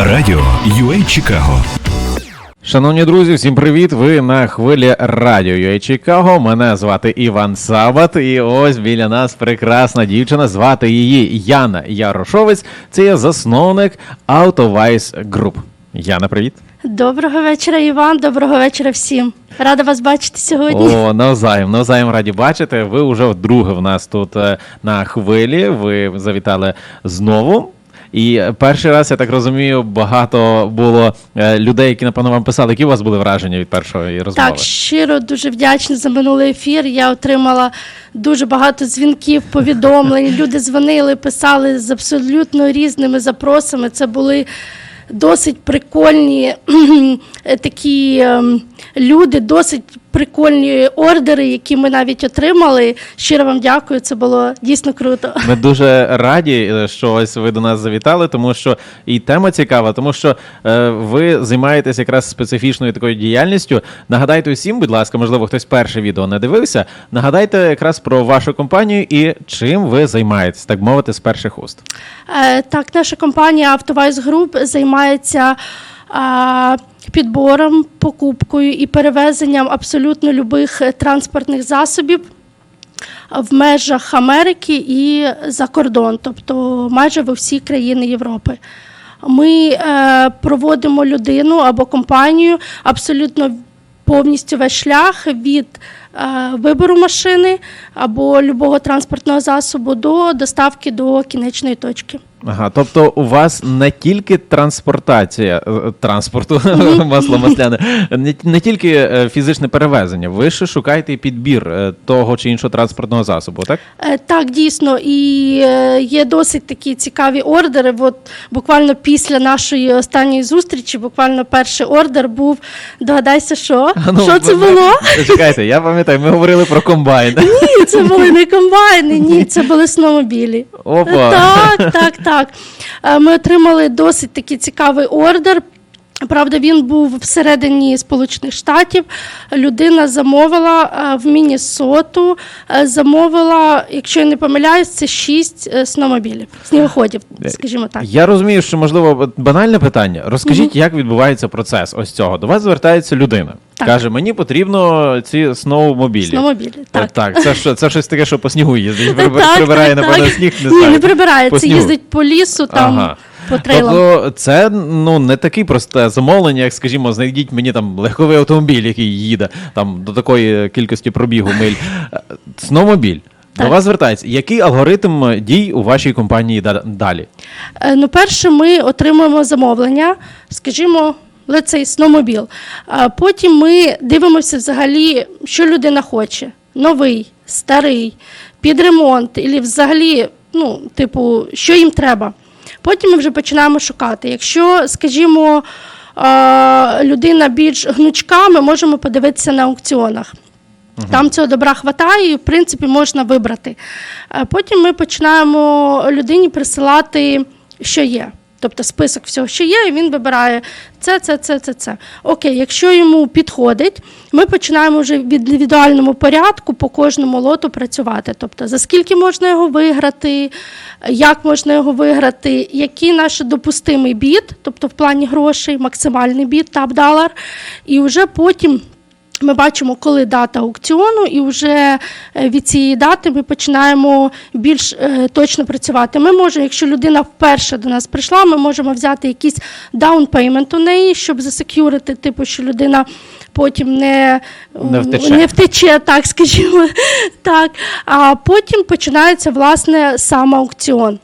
Радіо UA Чикаго Шановні друзі, всім привіт! Ви на хвилі радіо UA Чикаго. Мене звати Іван Сабат, і ось біля нас прекрасна дівчина. Звати її Яна Ярошовець. Це є засновник AutoVice Group. Яна, привіт. Доброго вечора, Іван. Доброго вечора всім. Рада вас бачити сьогодні. О, навзаєм, навзаєм раді бачити. Ви вже вдруге в нас тут е, на хвилі. Ви завітали знову. І перший раз, я так розумію, багато було е, людей, які напевно вам писали. Які у вас були враження від першої розмови? Так, щиро дуже вдячна за минулий ефір. Я отримала дуже багато дзвінків, повідомлень. Люди дзвонили, писали з абсолютно різними запросами. Це були досить прикольні е, такі ем, люди, досить прикольні ордери, які ми навіть отримали. Щиро вам дякую. Це було дійсно круто. Ми дуже раді, е, що ось ви до нас завітали, тому що і тема цікава, тому що е, ви займаєтесь якраз специфічною такою діяльністю. Нагадайте усім, будь ласка, можливо, хтось перше відео не дивився. Нагадайте якраз про вашу компанію і чим ви займаєтесь, так мовити, з перших уст. Е, Так, наша компанія Автовайс Груп займається а, підбором, покупкою і перевезенням абсолютно любих е, транспортних засобів в межах Америки і за кордон, тобто майже в усі країни Європи. Ми е, проводимо людину або компанію абсолютно повністю весь шлях від е, вибору машини або любого транспортного засобу до доставки до кінечної точки. Ага, тобто у вас не тільки транспортація е, транспорту, масло масляне, не, не тільки е, фізичне перевезення, ви ще шукаєте і підбір е, того чи іншого транспортного засобу, так? Е, Так, дійсно, і е, є досить такі цікаві ордери. От буквально після нашої останньої зустрічі, буквально перший ордер був. Догадайся, що? А ну, що це ви- було? Чекайте, я пам'ятаю, ми говорили про комбайн. Ні, це були не комбайни, ні, це були сномобілі. Опа. Так, так, так. Е, Ми отримали досить такий цікавий ордер. Правда, він був всередині Сполучених Штатів. Людина замовила е, в Міннесоту, е, замовила, якщо я не помиляюсь, це шість е, сномобілів, снігоходів, скажімо так. Я розумію, що можливо банальне питання. Розкажіть, як відбувається процес ось цього. До вас звертається людина. Так. Каже, мені потрібно ці сноумобілі. Сномобілі, Е, так. Так, це що це щось таке, що по снігу їздить. Прибирає, так, напевно, так. сніг, не Ні, не прибирає, по це снігу. їздить по лісу, там Ага. По трейлам. Тобто це ну не таке просте замовлення, як скажімо, знайдіть мені там легковий автомобіль, який їде там до такої кількості пробігу миль. Е, Сномобіль. До вас звертається. Який алгоритм дій у вашій компанії далі? Е, Ну, перше, ми отримуємо замовлення, скажімо, say, сномобіл. А потім ми дивимося взагалі, що людина хоче: новий, старий, під ремонт, і взагалі, ну, типу, що їм треба. Потім ми вже починаємо шукати. Якщо, скажімо, е, людина більш гнучка, ми можемо подивитися на аукціонах. Там цього добра хватає, і в принципі можна вибрати. Е, Потім ми починаємо людині присилати, що є. Тобто список всього, що є, і він вибирає це, це, це, це, це. Окей, якщо йому підходить, ми починаємо вже в індивідуальному порядку по кожному лоту працювати. Тобто, за скільки можна його виграти, як можна його виграти, який наш допустимий бід, тобто в плані грошей, максимальний бід, тап-далар, і вже потім. Ми бачимо, коли дата аукціону, і вже е, від цієї дати ми починаємо більш е, точно працювати. Ми можемо, якщо людина вперше до нас прийшла, ми можемо взяти якийсь down payment у неї, щоб засекюрити, типу, що людина потім не, Не втече. не втече, так скажімо. так. А потім починається власне сам аукціон.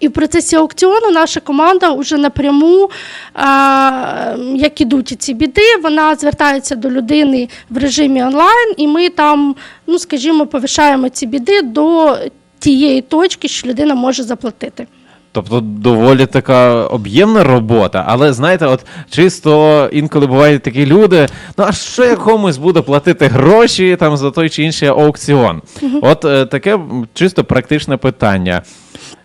І в процесі аукціону наша команда вже напряму, як ідуть ці біди, вона звертається до людини в режимі онлайн, і ми там, ну скажімо, повишаємо ці біди до тієї точки, що людина може заплатити. Тобто доволі така об'ємна робота, але знаєте, от чисто інколи бувають такі люди. Ну а що як комусь буде платити гроші там за той чи інший аукціон? От е, таке чисто практичне питання.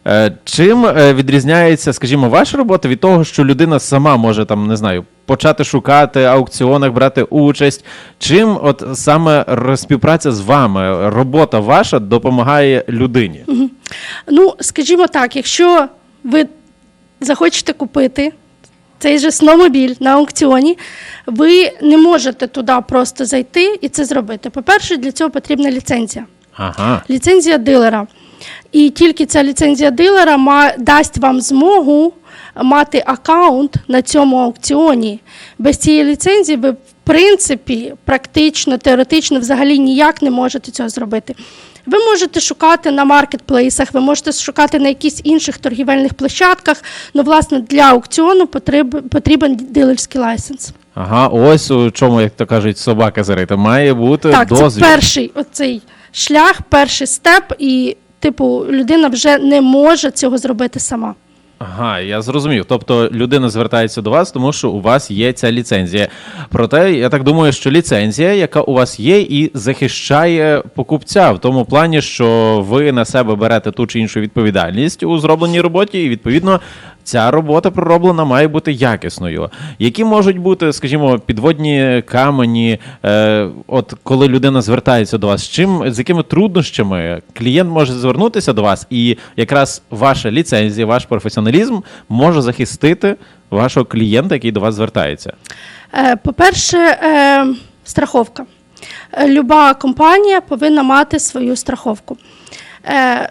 Е, чим е, відрізняється, скажімо, ваша робота від того, що людина сама може там, не знаю, почати шукати аукціонах, брати участь? Чим от саме співпраця з вами, робота ваша допомагає людині? Ну, скажімо так, якщо ви захочете купити цей же сномобіль на аукціоні, ви не можете туди просто зайти і це зробити. По-перше, для цього потрібна ліцензія. Ага. Ліцензія дилера. І тільки ця ліцензія дилера дасть вам змогу мати аккаунт на цьому аукціоні. Без цієї ліцензії ви, в принципі, практично, теоретично, взагалі ніяк не можете цього зробити. Ви можете шукати на маркетплейсах, ви можете шукати на якихось інших торгівельних площадках. Ну, власне, для аукціону потрібен, потрібен дилерський лайсенс. Ага, ось у чому, як то кажуть, собака зарита. Має бути Так, дозвіл. це перший оцей шлях, перший степ, і, типу, людина вже не може цього зробити сама. Ага, я зрозумів. Тобто людина звертається до вас, тому що у вас є ця ліцензія. Проте я так думаю, що ліцензія, яка у вас є, і захищає покупця в тому плані, що ви на себе берете ту чи іншу відповідальність у зробленій роботі, і відповідно ця робота пророблена має бути якісною. Які можуть бути, скажімо, підводні камені, е, от коли людина звертається до вас, з чим з якими труднощами клієнт може звернутися до вас, і якраз ваша ліцензія, ваш професіоналізм може захистити вашого клієнта, який до вас звертається. Е, По-перше, е, страховка. Е, Люба компанія повинна мати свою страховку. Е,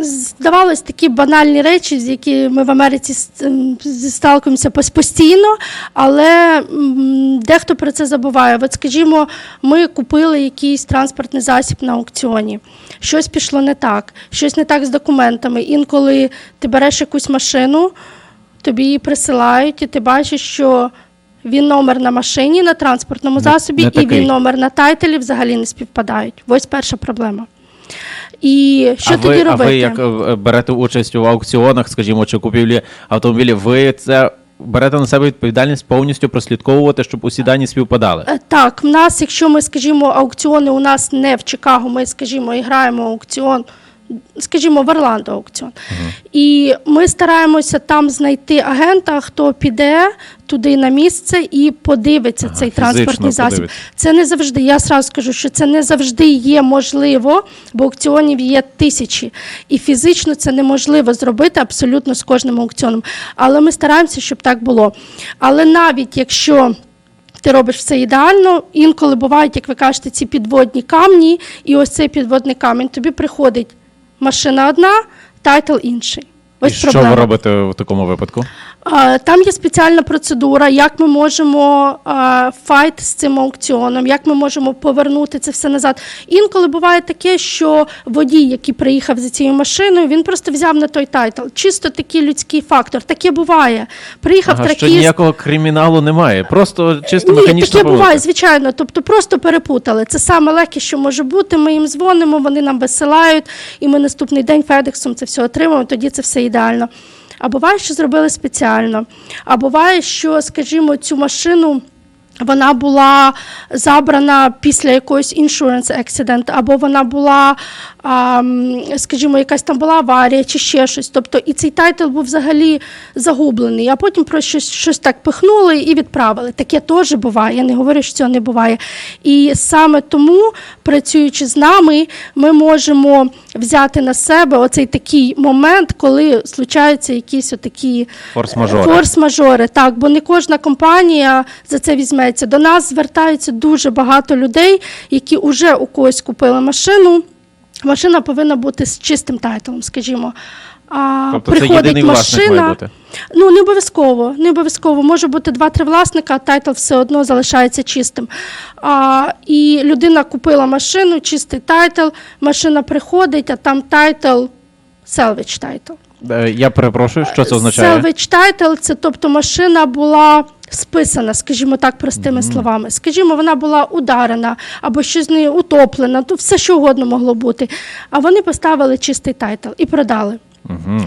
Здавалось, такі банальні речі, з які ми в Америці сталкуємося постійно, але дехто про це забуває. От, скажімо, ми купили якийсь транспортний засіб на аукціоні. Щось пішло не так, щось не так з документами. Інколи ти береш якусь машину, тобі її присилають, і ти бачиш, що він номер на машині, на транспортному засобі, не і він номер на тайтелі взагалі не співпадають. Ось перша проблема. І що а тоді ви, робити? А ви як е, берете участь у аукціонах, скажімо, чи купівлі автомобілів, ви це берете на себе відповідальність повністю прослідковувати, щоб усі дані співпадали? Е, Так, в нас, якщо ми, скажімо, аукціони у нас не в Чикаго, ми, скажімо, і граємо аукціон, скажімо, в Орландо аукціон. І ми стараємося там знайти агента, хто піде туди на місце і подивиться Ага, цей транспортний засіб. подивиться. Це не завжди. Я сразу скажу, що це не завжди є можливо, бо аукціонів є тисячі, і фізично це неможливо зробити абсолютно з кожним аукціоном. Але ми стараємося, щоб так було. Але навіть якщо ти робиш все ідеально, інколи бувають, як ви кажете, ці підводні камні, і ось цей підводний камінь тобі приходить машина одна, тайтл інший. Ось і що ви робите в такому випадку? Там є спеціальна процедура, як ми можемо файт з цим аукціоном, як ми можемо повернути це все назад. Інколи буває таке, що водій, який приїхав за цією машиною, він просто взяв на той тайтл. Чисто такий людський фактор. Таке буває. Приїхав Ага, що ніякого криміналу немає, просто чисто Ні, механічна таке буває, звичайно. Тобто просто перепутали. Це саме легке, що може бути. Ми їм дзвонимо, вони нам висилають, і ми наступний день Федексом це все отримуємо. Тоді це все ідеально. А буває, що зробили спеціально. А буває, що, скажімо, цю машину. Вона була забрана після якогось insurance accident, або вона була, скажімо, якась там була аварія чи ще щось. Тобто і цей тайтл був взагалі загублений, а потім про щось, щось так пихнули і відправили. Таке теж буває. Я не говорю, що цього не буває. І саме тому, працюючи з нами, ми можемо взяти на себе оцей такий момент, коли случаються якісь отакі Форс-мажори. Форс-мажори, так, бо не кожна компанія за це візьметься. До нас звертаються дуже багато людей, які вже у когось купили машину. Машина повинна бути з чистим тайтлом, скажімо. А, Тобто це єдиний власник має бути. Ну, не обов'язково. Не обов'язково. Може бути два-три власника, а тайтл все одно залишається чистим. А, і людина купила машину, чистий тайтл, машина приходить, а там тайтл salvage тайтл. Е, Я перепрошую, що це означає? Salvage title – це тобто машина була списана, скажімо так, простими словами. Скажімо, вона була ударена або щось з нею утоплено, то все що угодно могло бути. А вони поставили чистий тайтл і продали.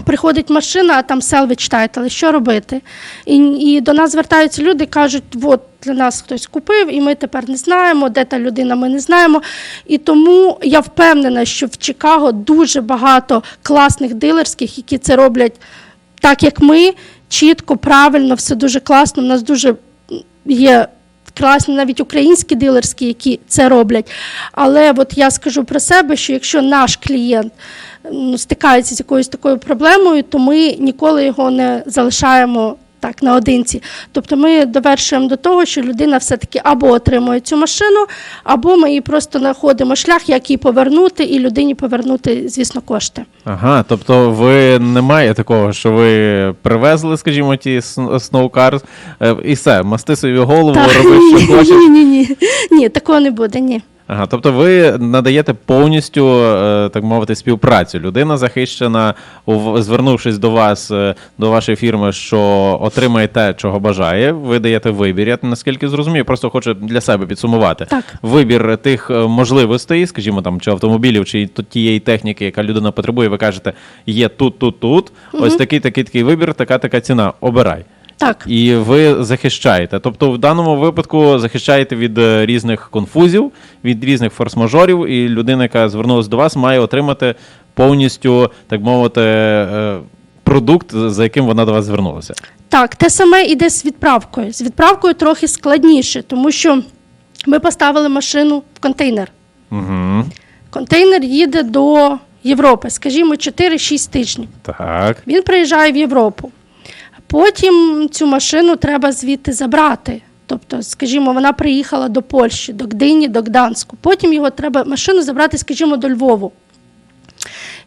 Приходить машина, а там salvage title, що робити? І, і до нас звертаються люди, кажуть, от для нас хтось купив, і ми тепер не знаємо, де та людина, ми не знаємо. І тому я впевнена, що в Чикаго дуже багато класних дилерських, які це роблять так, як ми, чітко, правильно, все дуже класно. У нас дуже є класні навіть українські дилерські, які це роблять. Але от я скажу про себе, що якщо наш клієнт стикається з якоюсь такою проблемою, то ми ніколи його не залишаємо так, наодинці. Тобто ми довершуємо до того, що людина все-таки або отримує цю машину, або ми їй просто знаходимо шлях, як її повернути, і людині повернути, звісно, кошти. Ага, тобто ви немає такого, що ви привезли, скажімо, ті сноукар, е, і все, масти собі голову, роби, що хочеш. Ні, ні, ні. Ні, такого не буде, ні. Ага, тобто ви надаєте повністю, е, так мовити, співпрацю. Людина захищена, звернувшись до вас, е, до вашої фірми, що отримає те, чого бажає. Ви даєте вибір. Я наскільки зрозумію, просто хочу для себе підсумувати. Так. Вибір тих е, можливостей, скажімо, там чи автомобілів, чи тієї техніки, яка людина потребує. Ви кажете, є тут, тут, тут. Ось такий, такий, такий вибір, така, така ціна. Обирай. Так. І ви захищаєте. Тобто, в даному випадку захищаєте від е, різних конфузів, від різних форс-мажорів, і людина, яка звернулася до вас, має отримати повністю, так мовити, е, продукт, за яким вона до вас звернулася. Так, те саме іде з відправкою. З відправкою трохи складніше, тому що ми поставили машину в контейнер. Угу. Контейнер їде до Європи, скажімо, 4-6 тижнів. Так. Він приїжджає в Європу. Потім цю машину треба звідти забрати. Тобто, скажімо, вона приїхала до Польщі, до Гдині, до Гданську. Потім його треба машину забрати, скажімо, до Львову.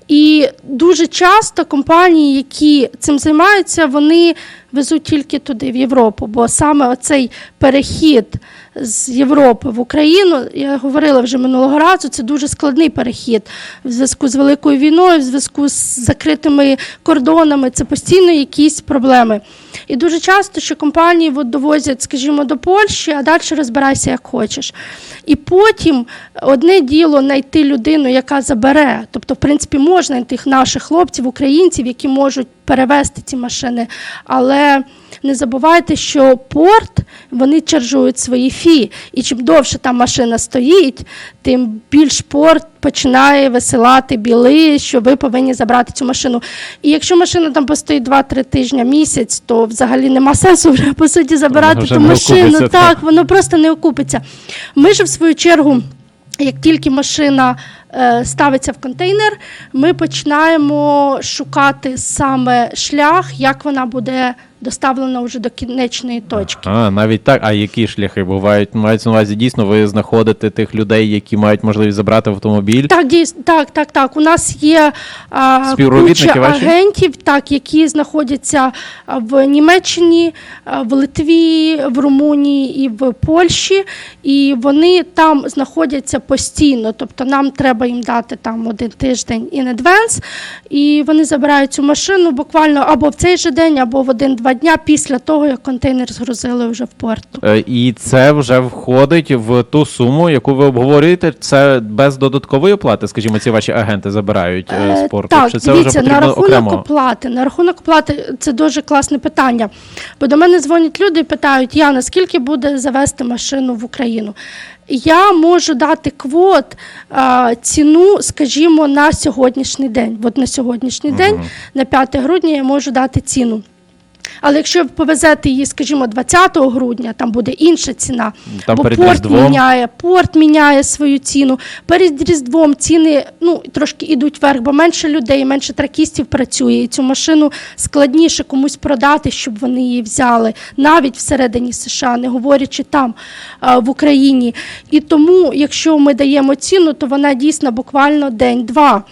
І дуже часто компанії, які цим займаються, вони везуть тільки туди, в Європу. Бо саме оцей перехід з Європи в Україну, я говорила вже минулого разу, це дуже складний перехід в зв'язку з великою війною, в зв'язку з закритими кордонами. Це постійно якісь проблеми. І дуже часто, що компанії от довозять, скажімо, до Польщі, а далі розбирайся як хочеш. І потім одне діло знайти людину, яка забере. Тобто, в принципі, можна знайти наших хлопців, українців, які можуть перевезти ці машини. Але не забувайте, що порт вони чаржують свої фі. І чим довше там машина стоїть, тим більш порт починає висилати біли, що ви повинні забрати цю машину. І якщо машина там постоїть 2-3 тижні, місяць, то взагалі нема сенсу вже по суті забирати ту машину. так. Так, воно просто не окупиться. Ми ж в свою чергу. Як тільки машина е, ставиться в контейнер, ми починаємо шукати саме шлях, як вона буде доставлена вже до кінечної точки. А, навіть так. А які шляхи бувають? Мається на увазі дійсно, ви знаходите тих людей, які мають можливість забрати автомобіль. Так, дійсно, так, так, так. У нас є а, куча ваші? агентів, так, які знаходяться в Німеччині, в Литві, в Румунії і в Польщі, і вони там знаходяться постійно. Тобто нам треба їм дати там один тиждень in advance, і вони забирають цю машину буквально або в цей же день, або в один-два дня після того, як контейнер згрузили вже в порту. Е, І це вже входить в ту суму, яку ви обговорюєте. Це без додаткової оплати, скажімо, ці ваші агенти забирають е, Е, з порту. Так, Чи це дивіться, вже на рахунок окремо? оплати. На рахунок оплати це дуже класне питання. Бо до мене дзвонять люди і питають, Яна, скільки буде завести машину в Україну? Я можу дати квот а, ціну, скажімо, на сьогоднішній день. От на сьогоднішній день, на 5 грудня, я можу дати ціну. Але якщо ви повезете її, скажімо, 20 грудня, там буде інша ціна. Там бо перед порт Різдвом. міняє, порт міняє свою ціну. Перед Різдвом ціни ну, трошки йдуть вверх, бо менше людей, менше тракістів працює. І цю машину складніше комусь продати, щоб вони її взяли, навіть всередині США, не говорячи там, в Україні. І тому, якщо ми даємо ціну, то вона дійсно буквально день-два.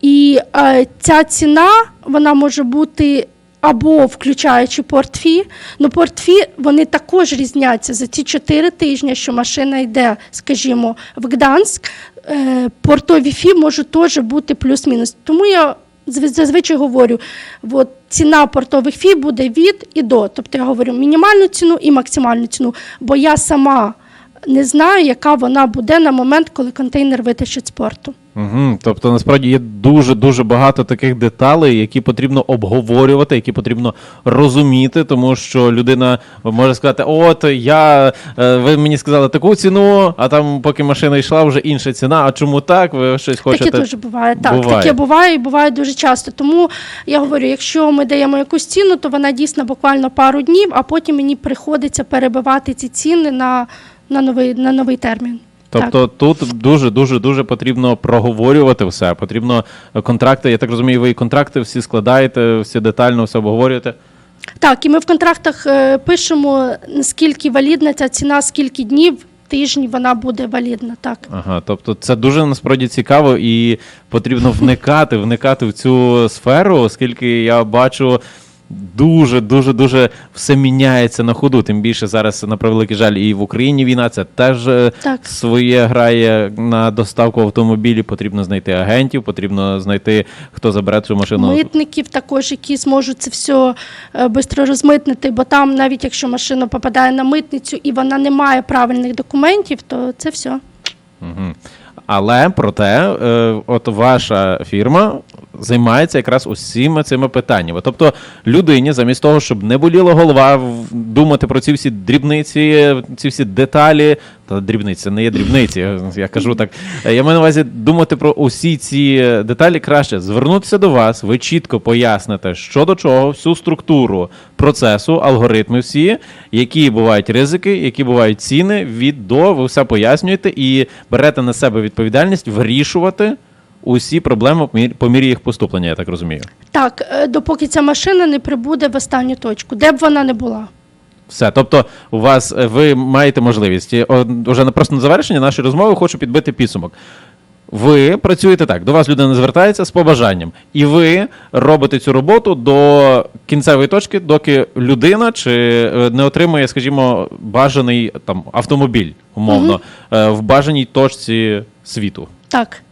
І е, ця ціна вона може бути. Або включаючи портфі, ну портфі вони також різняться за ці чотири тижні, що машина йде, скажімо, в Гданськ. Е, портові фі можуть теж бути плюс-мінус. Тому я зазвичай говорю, от ціна портових фі буде від і до. Тобто я говорю мінімальну ціну і максимальну ціну, бо я сама не знаю, яка вона буде на момент, коли контейнер витащить з порту. Угу. Тобто насправді є дуже дуже багато таких деталей, які потрібно обговорювати, які потрібно розуміти, тому що людина може сказати: От я е, ви мені сказали таку ціну, а там, поки машина йшла, вже інша ціна. А чому так? Ви щось хочете? Таке теж буває. Так, Буває. таке буває і буває дуже часто. Тому я говорю, якщо ми даємо якусь ціну, то вона дійсно буквально пару днів, а потім мені приходиться перебивати ці ціни на, на, новий, на новий термін. Тобто тут дуже дуже дуже потрібно проговорювати все. Потрібно е, контракти. Я так розумію, ви і контракти всі складаєте, всі детально все обговорюєте. Так, і ми в контрактах е, пишемо, наскільки валідна ця ціна, скільки днів, тижнів вона буде валідна. Так. Ага, тобто це дуже насправді цікаво і потрібно вникати, вникати в цю сферу, оскільки я бачу. Дуже, дуже, дуже все міняється на ходу. Тим більше зараз, на превеликий жаль, і в Україні війна це теж е, Так. своє грає на доставку автомобілів. Потрібно знайти агентів, потрібно знайти, хто забере цю машину. Митників також, які зможуть це все швидко розмитнити, бо там, навіть якщо машина попадає на митницю і вона не має правильних документів, то це все. Мгм. Але проте, е, от ваша фірма займається якраз усіма цими питаннями. Тобто людині, замість того, щоб не боліла голова, думати про ці всі дрібниці, ці всі деталі. Та дрібниці, не є дрібниці, я- кажу так. Я маю на увазі думати про усі ці деталі краще. Звернутися до вас, ви чітко поясните, що до чого, всю структуру процесу, алгоритми всі, які бувають ризики, які бувають ціни, від до, ви все пояснюєте і берете на себе відповідальність вирішувати усі проблеми по мірі- їх поступлення, я так розумію. Так, е, допоки ця машина не прибуде в останню точку, де б вона не була. Все, тобто, у вас е, ви маєте можливість. І, о, Уже просто на завершення нашої розмови хочу підбити підсумок. Ви працюєте так, до вас людина звертається з побажанням, і ви робите цю роботу до кінцевої точки, доки людина чи е, не отримує, скажімо, бажаний там автомобіль, умовно, е, в бажаній точці світу. Так.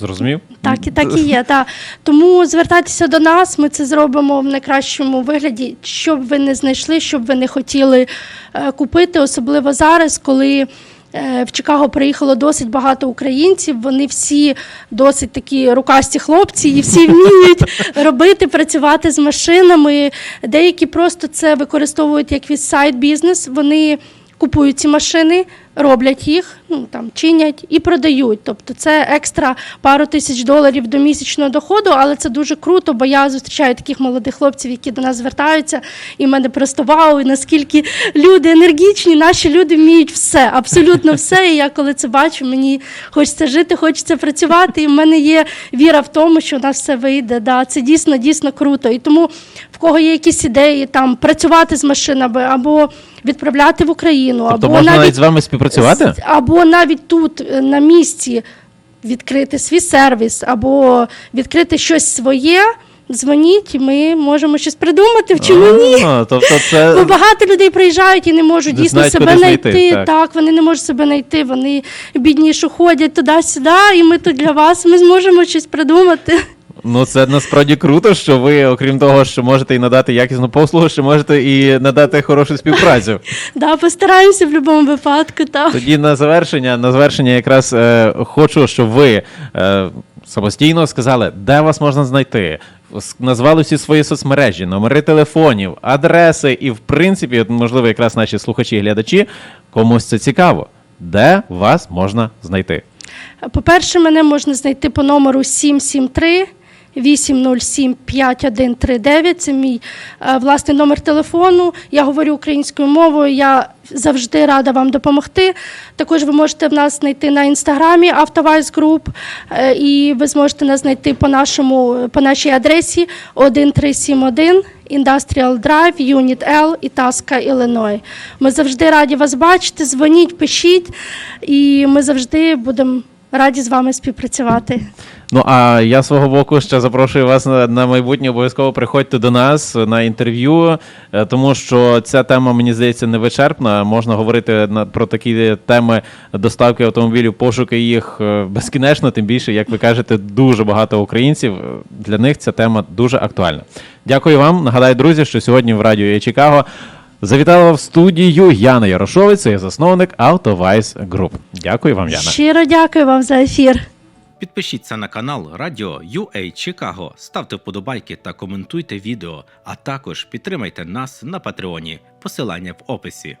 Зрозумів? Так і так і є. Та. Тому звертайтеся до нас, ми це зробимо в найкращому вигляді, що б ви не знайшли, що б ви не хотіли е, купити, особливо зараз, коли. е, В Чикаго приїхало досить багато українців. Вони всі досить такі рукасті хлопці, і всі вміють робити, працювати з машинами. Деякі просто це використовують як від сайт бізнес. Вони купують ці машини, роблять їх, ну там чинять і продають. Тобто це екстра пару тисяч доларів до місячного доходу, але це дуже круто, бо я зустрічаю таких молодих хлопців, які до нас звертаються, і мене просто вау, і наскільки люди енергічні, наші люди вміють все, абсолютно все. І я коли це бачу, мені хочеться жити, хочеться працювати. І в мене є віра в тому, що у нас все вийде. Да, це дійсно дійсно круто. І тому в кого є якісь ідеї там працювати з машинами або відправляти в Україну, Тобто або можна навіть навіть з вами співпрацювати? Або навіть тут е, на місці відкрити свій сервіс, або відкрити щось своє. Дзвоніть, ми можемо щось придумати. Чому ні? Тобто це Бо багато людей приїжджають і не можуть Не дійсно знають, себе знайти. знайти, так. так. вони не можуть себе знайти. Вони бідніше ходять туди-сюди, і ми тут для вас. Ми зможемо щось придумати. Ну, це насправді круто, що ви, окрім того, що можете і надати якісну послугу, ще можете і надати хорошу співпрацю. Да, постараємося в будь-якому випадку. Так. Тоді на завершення, на завершення якраз е, хочу, щоб ви е, самостійно сказали, де вас можна знайти. Назвали всі свої соцмережі, номери телефонів, адреси, і в принципі, от, можливо, якраз наші слухачі і глядачі, комусь це цікаво. Де вас можна знайти? По-перше, мене можна знайти по номеру 773 807 5139. Це мій е, власний номер телефону. Я говорю українською мовою. Я завжди рада вам допомогти. Також ви можете в нас знайти на інстаграмі Автовайс Груп, е, і ви зможете нас знайти по нашому по нашій адресі 1371 Industrial Drive, Unit L, Ітаска, Іллиной. Ми завжди раді вас бачити. Дзвоніть, пишіть, і ми завжди будемо раді з вами співпрацювати. Ну а я свого боку ще запрошую вас на, майбутнє. Обов'язково приходьте до нас на інтерв'ю, е, тому що ця тема мені здається невичерпна. Можна говорити на про такі теми доставки автомобілів, пошуки їх е, безкінечно. Тим більше, як ви кажете, дуже багато українців. е, Для них ця тема дуже актуальна. Дякую вам. Нагадаю, друзі, що сьогодні в радіо «Є Чикаго. Завітала в студію Яна Ярошовець, це засновник AutoVice Group. Дякую вам, Яна. Щиро дякую вам за ефір. Підпишіться на канал Радіо UA Чикаго, ставте вподобайки та коментуйте відео, а також підтримайте нас на Патреоні. Посилання в описі.